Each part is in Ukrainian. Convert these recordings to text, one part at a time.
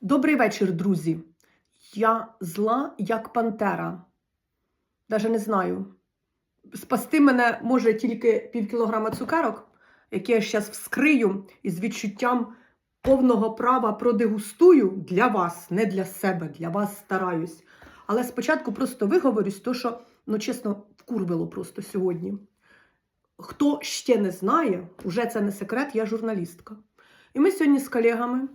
Добрий вечір, друзі. Я зла, як пантера. Даже не знаю. Спасти мене може тільки пів кілограма цукерок, які я зараз вскрию і з відчуттям повного права продегустую для вас, не для себе, для вас стараюсь. Але спочатку просто виговорюсь, то що, ну чесно, вкурвило просто сьогодні. Хто ще не знає, уже це не секрет, я журналістка. І ми сьогодні з колегами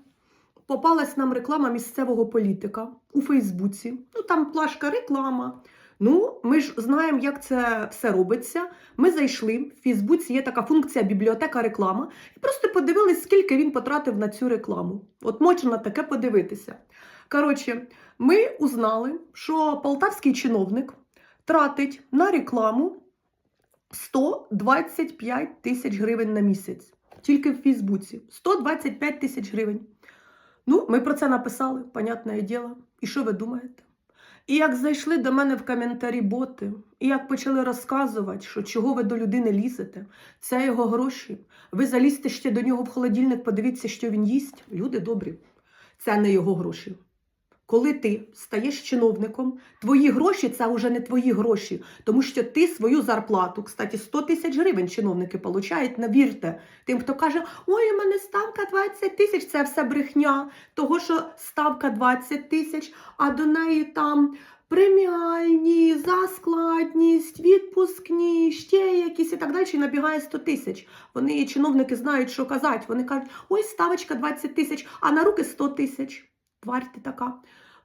попалась нам реклама місцевого політика у Фейсбуці. Ну там плашка реклама. Ну, ми ж знаємо, як це все робиться. Ми зайшли в Фейсбуці, є така функція бібліотека реклама, і просто подивились, скільки він потратив на цю рекламу. От можна таке подивитися. Коротше, ми узнали, що полтавський чиновник тратить на рекламу 125 тисяч гривень на місяць. Тільки в Фейсбуці. 125 тисяч гривень. Ну, ми про це написали, понятне діло. І що ви думаєте? І як зайшли до мене в коментарі боти, і як почали розказувати, що чого ви до людини лізете, це його гроші. Ви залізте ще до нього в холодильник, подивіться, що він їсть. Люди добрі, це не його гроші. Коли ти стаєш чиновником, твої гроші це вже не твої гроші, тому що ти свою зарплату, кстати, 100 тисяч гривень чиновники получають, навірте. Тим, хто каже, ой, у мене ставка 20 тисяч, це все брехня, того що ставка 20 тисяч, а до неї там преміальні, за складність, відпускні, ще якісь і так далі, і набігає 100 тисяч. Вони, чиновники, знають, що казати. Вони кажуть, ой, ставочка 20 тисяч, а на руки 100 тисяч. Тварь ти така.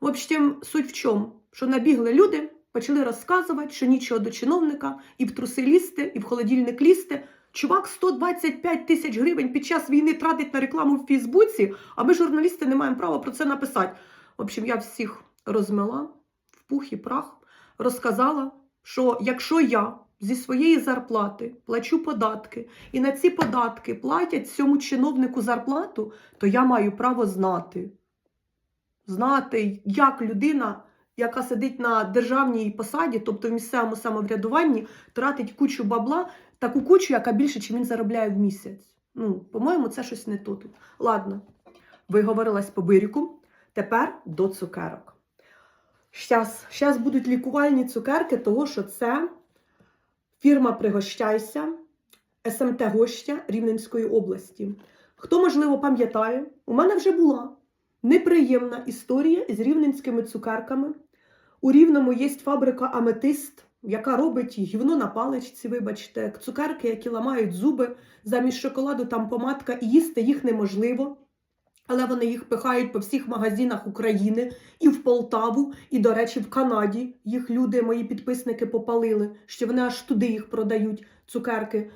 В общем, суть в чому? Що набігли люди, почали розказувати, що нічого до чиновника, і в труси лізти, і в холодильник лізти. Чувак 125 тисяч гривень під час війни тратить на рекламу в Фейсбуці, а ми, журналісти, не маємо права про це написати. В общем, я всіх розмила в пух і прах, розказала, що якщо я зі своєї зарплати плачу податки, і на ці податки платять цьому чиновнику зарплату, то я маю право знати знати, як людина, яка сидить на державній посаді, тобто в місцевому самоврядуванні, тратить кучу бабла, таку кучу, яка більше, чим він заробляє в місяць. Ну, по-моєму, це щось не тут. Ладно, виговорилась по бирюку. Тепер до цукерок. Щас, щас будуть лікувальні цукерки, того що це фірма Пригощайся, СМТ Гоща Рівненської області. Хто, можливо, пам'ятає, у мене вже була Неприємна історія з рівненськими цукерками. У Рівному є фабрика Аметист, яка робить гівно на паличці, вибачте, цукерки, які ламають зуби, замість шоколаду там помадка, і їсти їх неможливо. Але вони їх пихають по всіх магазинах України і в Полтаву, і, до речі, в Канаді їх люди, мої підписники, попалили, що вони аж туди їх продають, цукерки.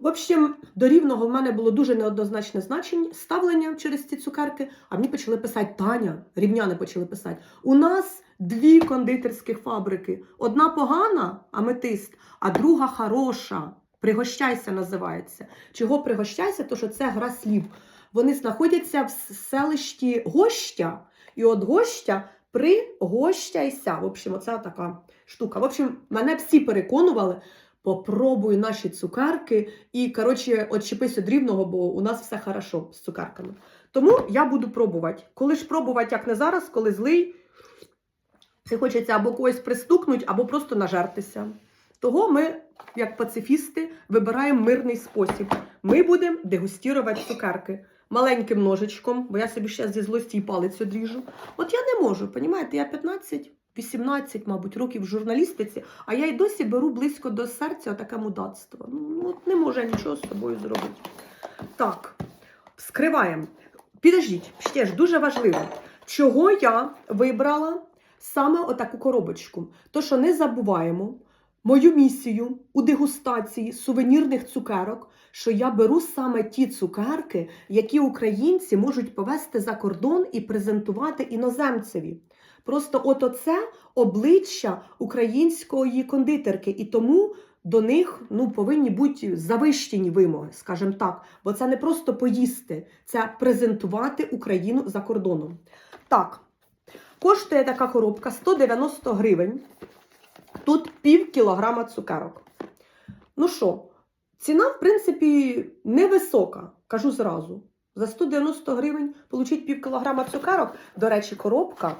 В общем, до рівного в мене було дуже неоднозначне значення ставлення через ці цукерки, а мені почали писати Таня, рівняни почали писати. У нас дві кондитерські фабрики. Одна погана, аметист, а друга хороша. Пригощайся, називається. Чого пригощайся? То що це гра слів. Вони знаходяться в селищі Гоща, і от Гоща пригощайся. В общем, оце така штука. В общем, мене всі переконували. Попробуй наші цукерки і, коротше, отчепись від рівного, бо у нас все хорошо з цукерками. Тому я буду пробувати. Коли ж пробувати, як не зараз, коли злий, це хочеться або когось пристукнути, або просто нажертися. Того ми, як пацифісти, вибираємо мирний спосіб. Ми будемо дегустувати цукерки маленьким ножичком, бо я собі ще зі злості і палець одріжу. От я не можу, понімаєте, я 15. 18, мабуть, років в журналістиці, а я й досі беру близько до серця таке мудацтво. Ну, от не може нічого з собою зробити. Так, вскриваємо. Підождіть, ще ж дуже важливо, чого я вибрала саме отаку коробочку. То, що не забуваємо мою місію у дегустації сувенірних цукерок, що я беру саме ті цукерки, які українці можуть повести за кордон і презентувати іноземцеві. Просто от оце обличчя української кондитерки, і тому до них ну, повинні бути завищені вимоги, скажімо так. Бо це не просто поїсти, це презентувати Україну за кордоном. Так, коштує така коробка 190 гривень. Тут пів кілограма цукерок. Ну що, ціна, в принципі, невисока, кажу зразу. За 190 гривень получить пів кілограма цукерок. До речі, коробка.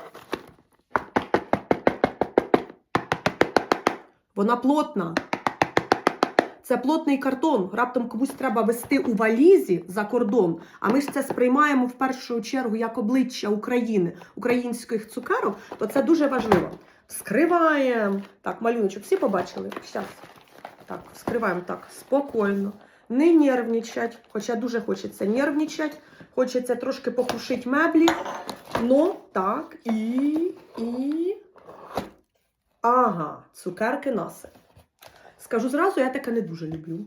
Вона плотна. Це плотний картон. Раптом комусь треба вести у валізі за кордон. А ми ж це сприймаємо в першу чергу як обличчя України, українських цукерок, то це дуже важливо. Вскриваємо. Так, малюночок, всі побачили? Щас. Так, вскриваємо так, спокійно. Не нервничать, хоча дуже хочеться нервничать. Хочеться трошки покрушити меблі. Ну, так, і, і. Ага, цукерки наси. Скажу зразу, я таке не дуже люблю.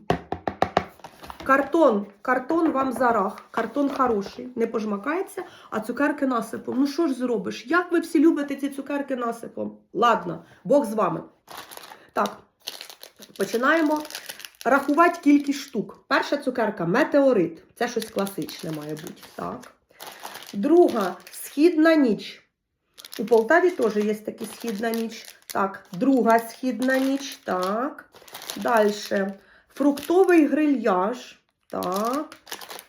Картон, картон вам зарах, картон хороший, не пожмакається, а цукерки насипом. Ну що ж зробиш? Як ви всі любите ці цукерки насипом? Ладно, Бог з вами. Так, починаємо рахувати кількість штук. Перша цукерка метеорит. Це щось класичне має бути. Так. Друга східна ніч. У Полтаві теж є така східна ніч. Так, друга східна ніч. Так. Далі. Фруктовий грильяж. Так.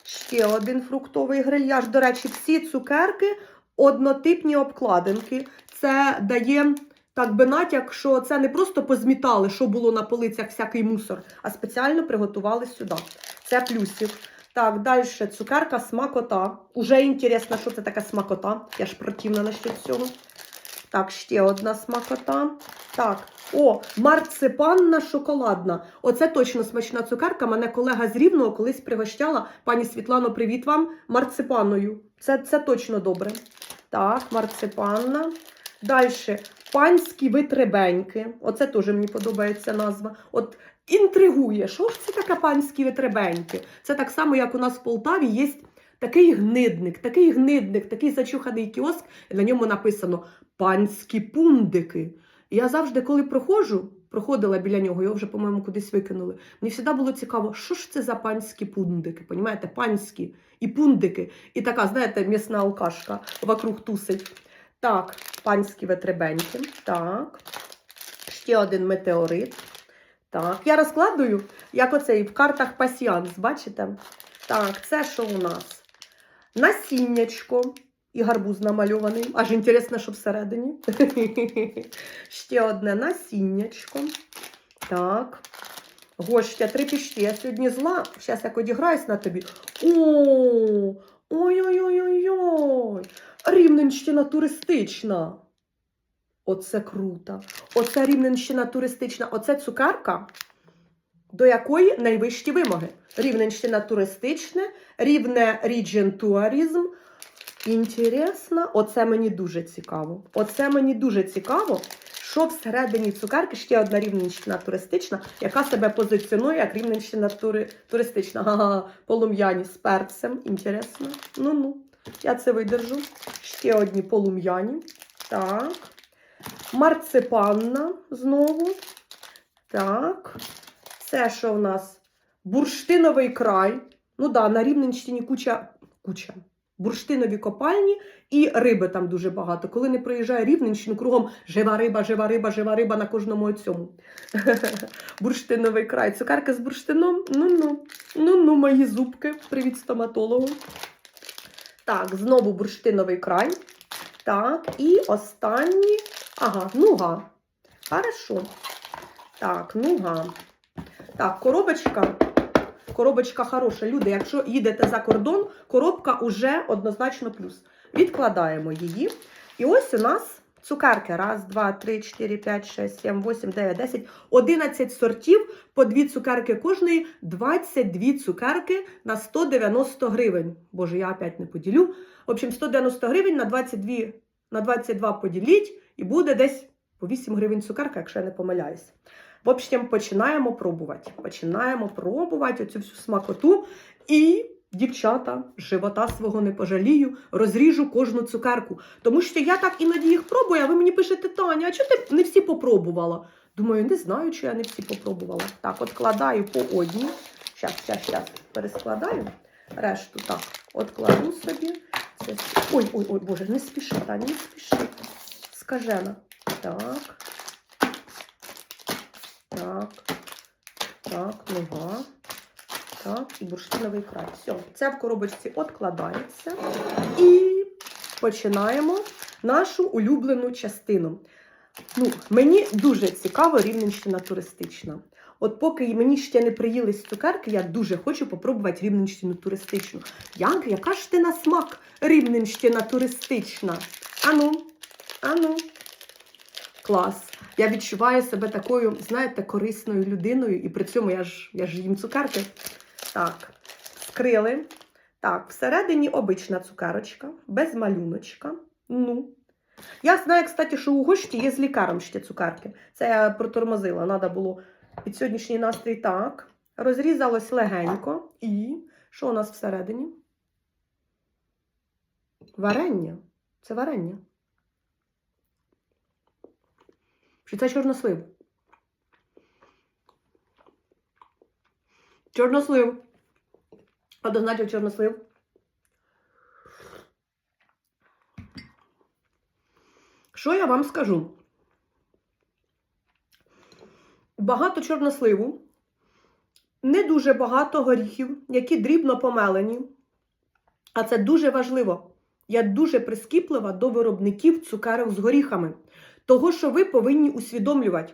Ще один фруктовий грильяж. До речі, всі цукерки однотипні обкладинки. Це дає так би натяк, що це не просто позмітали, що було на полицях, всякий мусор, а спеціально приготували сюди. Це плюсів. Так, далі цукерка смакота. Уже інтересно, що це таке смакота. Я ж противна насчет цього. Так, ще одна смакота. Так, о, марципанна шоколадна. Оце точно смачна цукерка. Мене колега з Рівного колись пригощала. Пані Світлано, привіт вам марципаною. Це, це точно добре. Так, марципанна. Далі панські витребеньки. Оце теж мені подобається назва. От інтригує, що ж це таке панські витребеньки? Це так само, як у нас в Полтаві є такий гнидник, такий гнидник, такий зачуханий кіоск, на ньому написано панські пундики. І я завжди, коли проходжу, проходила біля нього, його вже, по-моєму, кудись викинули. Мені завжди було цікаво, що ж це за панські пундики? Понімаєте, панські і пундики. І така, знаєте, м'ясна алкашка вокруг тусить. Так, панські ветребеньки. Так. Ще один метеорит. Так, я розкладую, як оцей в картах пасіанс, бачите? Так, це що у нас? Насіннячко. І гарбуз намальований. Аж інтересно, що всередині. Ще одне насіннячко. Так. Гостя, три пішки. Я сьогодні зла. Зараз як одіграюсь на тобі. О! Ой-ой-ой-ой-ой! Рівненщина туристична. Оце круто. Оце Рівненщина туристична. Оце цукерка, до якої найвищі вимоги. Рівненщина туристичне, рівне ріджен туаризм. Інтересно, оце мені дуже цікаво. Оце мені дуже цікаво, що всередині цукерки ще одна рівненщина туристична, яка себе позиціонує як рівненщина тури... туристична. Ага, полум'яні з перцем. Інтересно. Ну-ну, я це видержу. Ще одні полум'яні. Так. Марципанна знову. Так. Це що в нас? Бурштиновий край. Ну да, на Рівненщині куча. куча. Бурштинові копальні і риби там дуже багато. Коли не проїжджає Рівненщину, кругом жива риба, жива риба, жива риба на кожному цьому. Бурштиновий край. Цукерка з бурштином. Ну-ну, ну-ну, мої зубки. Привіт стоматологу. Так, знову бурштиновий край. Так, і останні. Ага, нуга. Хорошо. Так, нуга. Так, коробочка. Коробочка хороша. Люди, якщо їдете за кордон, коробка уже однозначно плюс. Відкладаємо її. І ось у нас цукерки. Раз, два, три, чотири, п'ять, шесть, сім, вісім, дев'ять, десять, одинадцять сортів, по дві цукерки кожної, 22 цукерки на 190 гривень. Боже, я опять не поділю. В общем, 190 гривень на 22, на 22 поділіть, і буде десь по 8 гривень цукерка, якщо я не помиляюсь. В общем, починаємо пробувати. Починаємо пробувати оцю всю смакоту. І, дівчата, живота свого не пожалію, розріжу кожну цукерку. Тому що я так іноді їх пробую, а ви мені пишете, Таня, а чого ти не всі попробувала? Думаю, не знаю, чи я не всі попробувала. Так, от кладаю по одній. Щас, щас, щас, перескладаю. Решту так, от кладу собі. Ой, ой, ой, Боже, не спіши, Таня, не спіши. Скажена. Так. Так. Так, нога. Так, і бурштиновий край. Все, це в коробочці відкладається. І починаємо нашу улюблену частину. Ну, мені дуже цікаво Рівненщина туристична. От поки мені ще не приїлись цукерки, я дуже хочу попробувати Рівненщину туристичну. Як? Яка ж ти на смак Рівненщина туристична? Ану, ану. Клас. Я відчуваю себе такою, знаєте, корисною людиною, і при цьому я ж, я ж їм цукерки. Так, скрили. Так, всередині обична цукерочка, без малюночка. Ну. Я знаю, кстати, що у гошті є з лікаром ще цукерки. Це я протормозила. Треба було під сьогоднішній настрій так. Розрізалось легенько. І що у нас всередині? Варення. Це варення. Чи це чорнослив? Чорнослив. Однозначно чорнослив. Що я вам скажу? Багато чорносливу, не дуже багато горіхів, які дрібно помелені. А це дуже важливо. Я дуже прискіплива до виробників цукерок з горіхами. Того, що ви повинні усвідомлювати,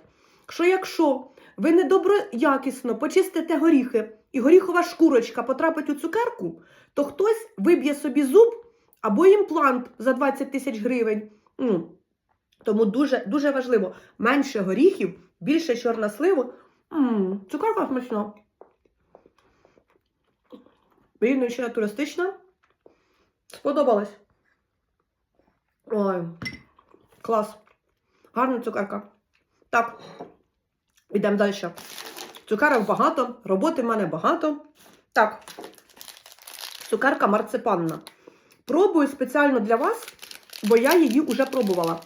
що якщо ви недоброякісно почистите горіхи і горіхова шкурочка потрапить у цукерку, то хтось виб'є собі зуб або імплант за 20 тисяч гривень. Ну, тому дуже, дуже важливо менше горіхів, більше чорносливу. Ммм, цукерка смачна. Рівненщина туристична. Сподобалось. Ой, клас. Гарна цукерка. Так, йдемо далі. Цукерок багато, роботи в мене багато. Так, цукерка марципанна. Пробую спеціально для вас, бо я її вже пробувала.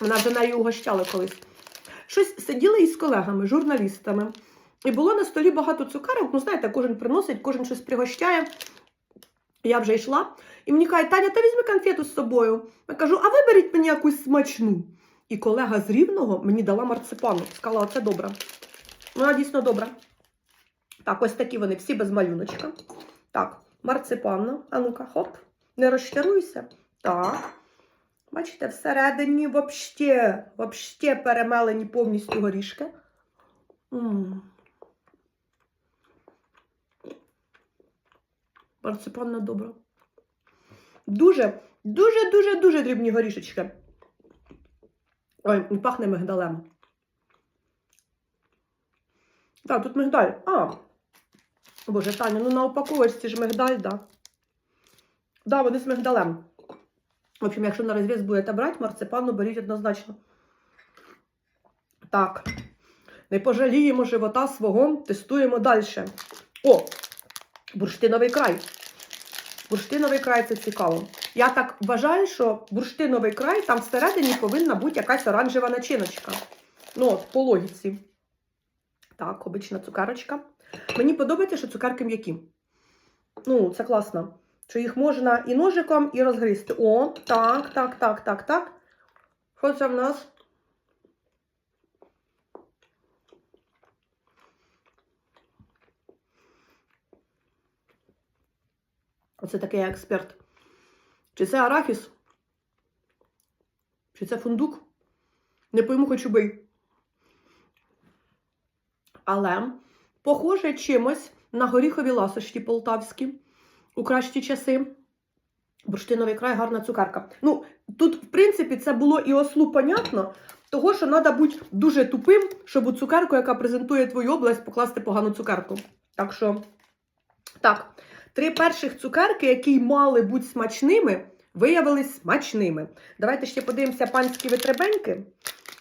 Вона вже нею угощали колись. Щось сиділи із колегами, журналістами. І було на столі багато цукерок. Ну, знаєте, кожен приносить, кожен щось пригощає. Я вже йшла. І мені кажуть, Таня, та візьми конфету з собою. Я кажу, а виберіть мені якусь смачну. І колега з Рівного мені дала марципану. Сказала, оце добре. Вона дійсно добра. Так, ось такі вони всі без малюночка. Так, марципанна. А ну-ка, хоп. Не розчаруйся. Так. Бачите, всередині вообще, вообще перемелені повністю горішки. М. Марципанна добра. Дуже, дуже, дуже, дуже дрібні горішечки. Ой, і пахне мигдалем. Так, тут мигдаль. А. Боже, Таня, ну на упаковочці ж мигдаль, да. Да, вони з мигдалем. В общем, якщо на розв'яз будете брати, марципану беріть однозначно. Так. Не пожаліємо живота свого, тестуємо далі. О! Бурштиновий край. Бурштиновий край це цікаво. Я так вважаю, що бурштиновий край там всередині повинна бути якась оранжева начиночка. Ну, от, по логіці. Так, обична цукерочка. Мені подобається, що цукерки м'які. Ну, це класно. Що їх можна і ножиком, і розгризти. О, так, так, так, так, так. Що це в нас? Оце такий експерт. Чи це арахіс? Чи це фундук? Не пойму, хочу бий. Але похоже чимось на горіхові ласощі полтавські у кращі часи. Бурштиновий край гарна цукерка. Ну, тут, в принципі, це було і ослу понятно, того, що треба бути дуже тупим, щоб у цукерку, яка презентує твою область, покласти погану цукерку. Так що, так, три перших цукерки, які мали бути смачними, виявились смачними. Давайте ще подивимося панські витребеньки.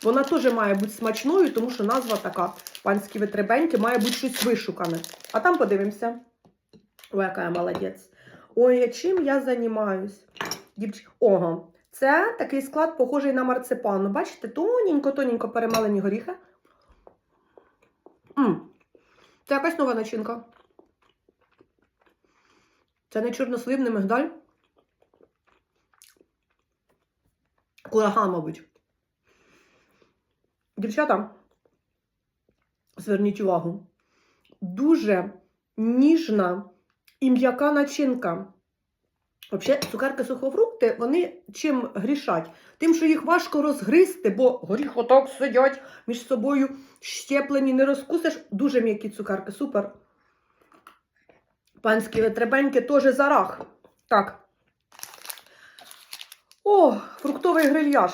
Вона теж має бути смачною, тому що назва така панські витребеньки, має бути щось вишукане. А там подивимося. Ой, яка я молодець. Ой, чим я займаюсь? Дівч... Ого, це такий склад, похожий на марципан. Бачите, тоненько-тоненько перемалені горіхи. М. Це якась нова начинка. Це не чорнослив, мигдаль. Курага, мабуть. Дівчата, зверніть увагу. дуже ніжна і м'яка начинка. Взагалі, цукерки сухофрукти, вони чим грішать? Тим, що їх важко розгризти, бо горіх отак сидять між собою щеплені, не розкусиш. Дуже м'які цукерки, супер. Панські витребеньки теж зарах. Так. О, фруктовий грильяж.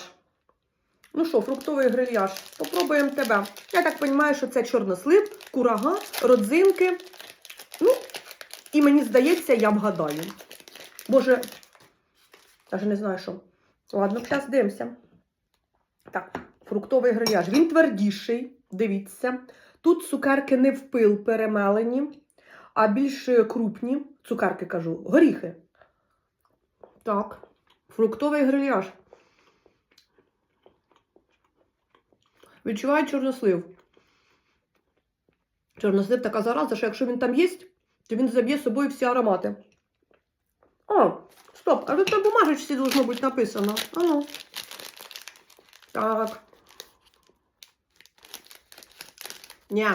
Ну що, фруктовий грильяж. Попробуємо тебе. Я так розумію, що це чорнослив, курага, родзинки. Ну, і мені здається, я вгадаю. Боже, навіть не знаю що. Ладно, зараз дивимося. Так, фруктовий грильяж. Він твердіший, дивіться. Тут цукерки не в пил перемелені, а більш е, крупні. Цукерки кажу, горіхи. Так, фруктовий грильяж. Відчуваю чорнослив. Чорнослив така зараза, що якщо він там є, то він заб'є з собою всі аромати. О, стоп, а тут на бумажечці должно бути написано. А ну. Так. Ні,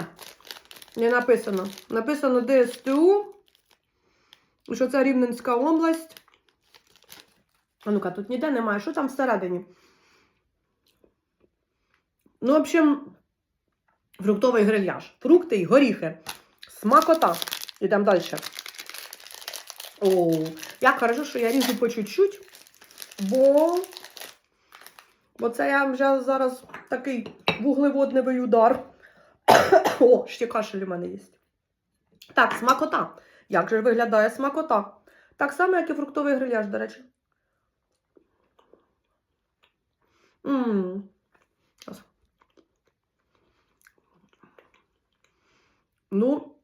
не написано. Написано ДСТУ. Що це Рівненська область. А ну-ка, тут ніде немає. Що там всередині? Ну, в общем, фруктовий грильяж. Фрукти і горіхи. Смакота. Ідемо далі. О, як хорошо, що я ріжу по чуть-чуть, бо, бо це я вже зараз такий вуглеводневий удар. О, ще кашель у мене є. Так, смакота. Як же виглядає смакота? Так само, як і фруктовий гриляш, до речі. Ммм. Ну,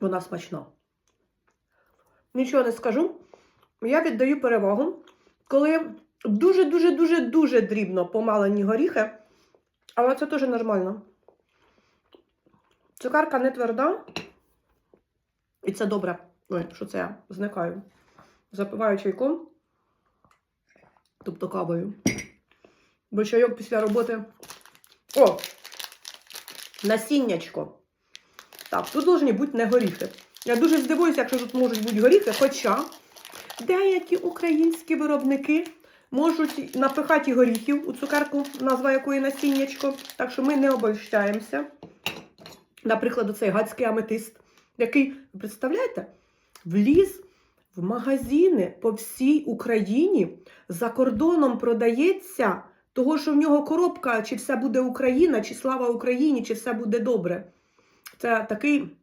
вона смачна. Нічого не скажу. Я віддаю перевагу, коли дуже-дуже-дуже-дуже дрібно помалені горіхи, але це теж нормально. Цукарка не тверда, і це добре. Ой, що це я зникаю. Запиваю чайком, тобто кавою. Бо чайок після роботи. О! Насіннячко. Так, тут повинні бути не горіхи. Я дуже здивуюся, якщо тут можуть бути горіхи, хоча деякі українські виробники можуть напихати горіхів у цукерку, назва якої насіннячко. Так що ми не обольщаємося. Наприклад, оцей гадський аметист, який, представляєте, вліз в магазини по всій Україні, за кордоном продається, того, що в нього коробка, чи все буде Україна, чи слава Україні, чи все буде добре. Це такий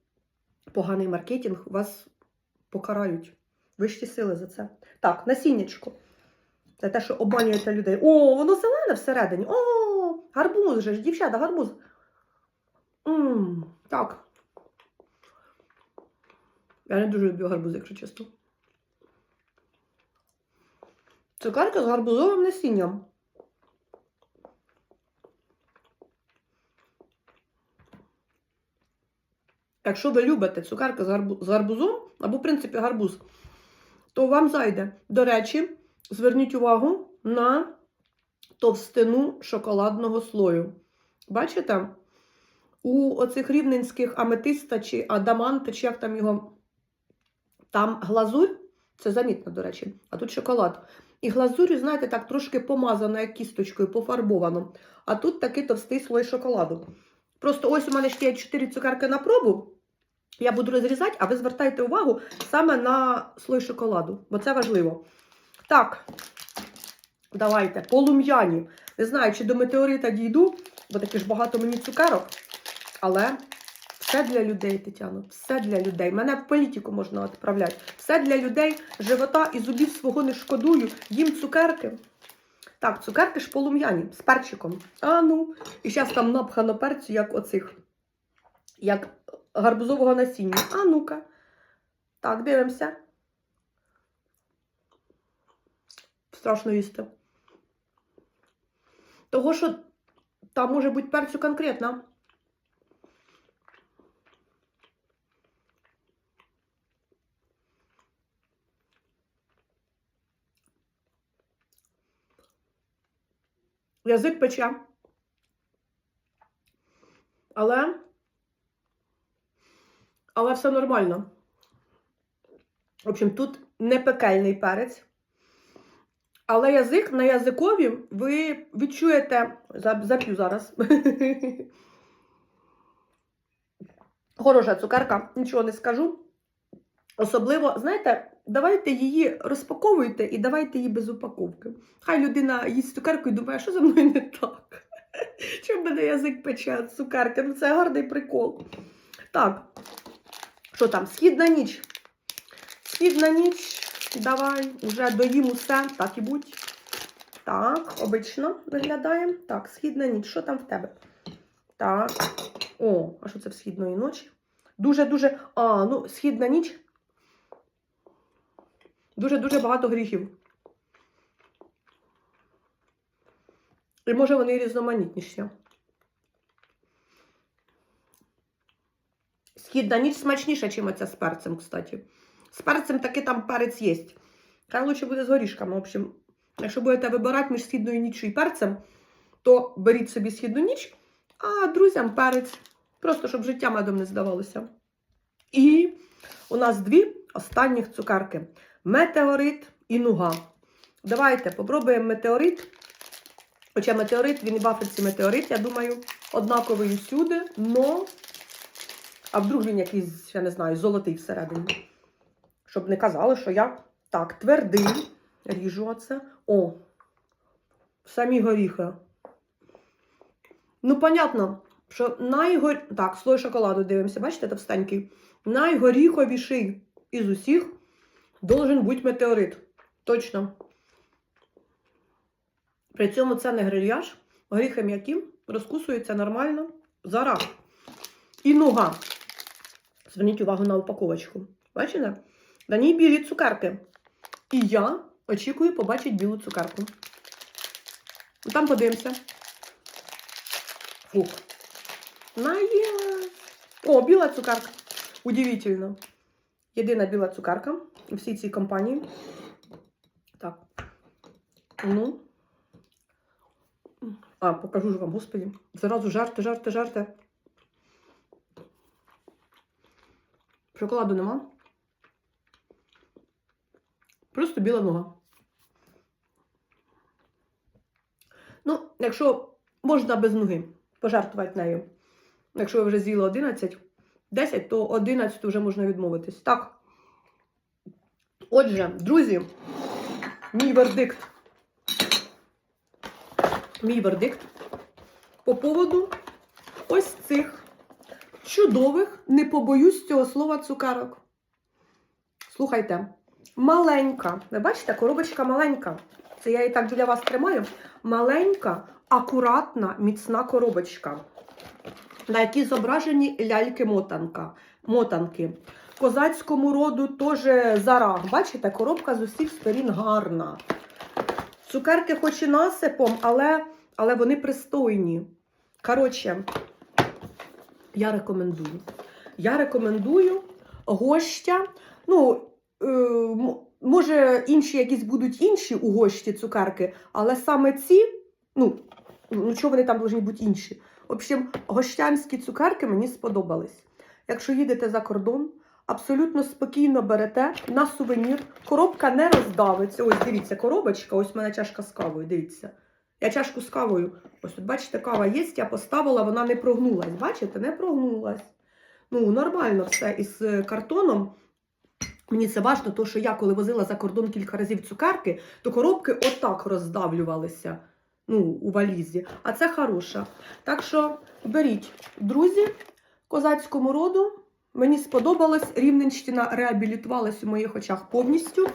поганий маркетинг, вас покарають. Вищі сили за це. Так, насіннячко. Це те, що обманюєте людей. О, воно зелене всередині. О, гарбуз же ж, дівчата, гарбуз. Ммм, так. Я не дуже люблю гарбуз, якщо чесно. Цукерка з гарбузовим насінням. Якщо ви любите цукерки з гарбузом, або, в принципі, гарбуз, то вам зайде. До речі, зверніть увагу на товстину шоколадного слою. Бачите? У оцих рівненських аметиста чи адаманта, чи як там його, там глазурь, це замітно, до речі, а тут шоколад. І глазурю, знаєте, так трошки помазано, як кісточкою, пофарбовано. А тут такий товстий слой шоколаду. Просто ось у мене ще є 4 цукерки на пробу. Я буду розрізати, а ви звертайте увагу саме на слой шоколаду, бо це важливо. Так, давайте, полум'яні. Не знаю, чи до метеорита дійду, бо таки ж багато мені цукерок. Але все для людей, Тетяно, все для людей. Мене в політику можна відправляти. Все для людей, живота і зубів свого не шкодую. Їм цукерки. Так, цукерки ж полум'яні з перчиком. А ну. І зараз там напхано перцю, як оцих, як гарбузового насіння. А ну-ка. Так, дивимося. Страшно їсти. Того, що там може бути перцю конкретно. Язик пече. Але але все нормально. В общем, тут не пекельний перець. Але язик на язикові ви відчуєте. Зап'ю зараз. Хороша цукерка, нічого не скажу. Особливо, знаєте, давайте її розпаковуйте і давайте її без упаковки. Хай людина їсть цукерку і думає, що за мною не так. В мене язик пече цукерки? Ну це гарний прикол. Так, що там? Східна ніч. Східна ніч. Давай, вже доїм усе, так і будь. Так, обично виглядає. Так, східна ніч. Що там в тебе? Так. О, а що це в східної ночі? Дуже-дуже. А, ну, східна ніч. Дуже-дуже багато гріхів. І може вони різноманітніші. Східна ніч смачніша, ніж оця з перцем, кстати. З перцем таки там перець є. Хай лучше буде з горішками. В общем, якщо будете вибирати між східною ніччю і перцем, то беріть собі східну ніч, а друзям перець. Просто щоб життя медом не здавалося. І у нас дві останніх цукерки: метеорит і нуга. Давайте попробуємо метеорит. Хоча метеорит, він і в Африці метеорит, я думаю, однаковий усюди, но. А вдруг він якийсь, я не знаю, золотий всередині. Щоб не казали, що я так, твердий. Ріжу оце. О! Самі горіхи. Ну, понятно, що найгор... Так, слой шоколаду дивимося, бачите, товстенький. Найгоріховіший із усіх должен бути метеорит. Точно. При цьому це не грильяж. Горіхи м'які, розкусуються нормально. Зараз. І нога. Зверніть увагу на упаковочку. Бачите? На ній білі цукерки. І я очікую побачити білу цукерку. Ну, Там подивимося. Фух. Наїла. О, біла цукерка. Удивительно. Єдина біла цукерка всій цій компанії. Так. Ну. А, покажу ж вам, господі. Зразу жарте, жарте, жарте. Шоколаду нема. Просто біла нога. Ну, якщо можна без ноги пожартувати нею. Якщо ви вже з'їли 11, 10, то 11 вже можна відмовитись. Так. Отже, друзі, мій вердикт. Мій вердикт по поводу ось цих чудових, не побоюсь цього слова цукарок. Слухайте, маленька. Ви бачите, коробочка маленька. Це я її так для вас тримаю. Маленька, акуратна, міцна коробочка, на якій зображені ляльки-мотанка. Козацькому роду теж зараг. Бачите, коробка з усіх сторін гарна. Цукерки хоч і насипом, але, але вони пристойні. Коротше, я рекомендую. Я рекомендую гостя. Ну, е, може, інші якісь будуть інші у гості цукерки, але саме ці, ну, ну чого вони там повинні бути інші? В общем, гощанські цукерки мені сподобались. Якщо їдете за кордон, абсолютно спокійно берете на сувенір. Коробка не роздавиться. Ось дивіться, коробочка, ось в мене чашка з кавою. Дивіться. Я чашку з кавою. Ось тут, бачите, кава є, я поставила, вона не прогнулась. Бачите, не прогнулась. Ну, нормально все із е, картоном. Мені це важливо, тому що я, коли возила за кордон кілька разів цукерки, то коробки отак роздавлювалися ну, у валізі. А це хороша. Так що беріть, друзі, козацькому роду. Мені сподобалось, Рівненщина реабілітувалась у моїх очах повністю.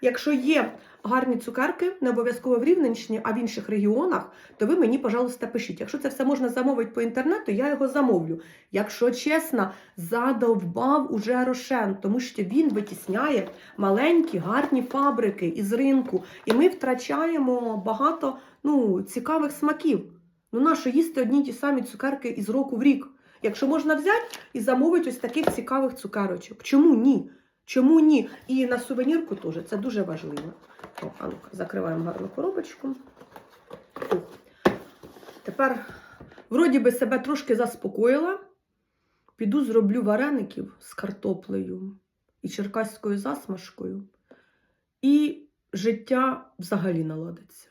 Якщо є гарні цукерки, не обов'язково в Рівненщині, а в інших регіонах, то ви мені, пожалуйста, пишіть. Якщо це все можна замовити по інтернету, я його замовлю. Якщо чесно, задовбав уже Рошен, тому що він витісняє маленькі гарні фабрики із ринку, і ми втрачаємо багато ну, цікавих смаків. Ну, нащо їсти одні ті самі цукерки із року в рік? Якщо можна взяти і замовити ось таких цікавих цукерочок. Чому ні? Чому ні? І на сувенірку теж це дуже важливо. О, а ну закриваємо гарну коробочку. Ух. Тепер, вроді би, себе трошки заспокоїла. піду зроблю вареників з картоплею і черкаською засмажкою, і життя взагалі наладиться.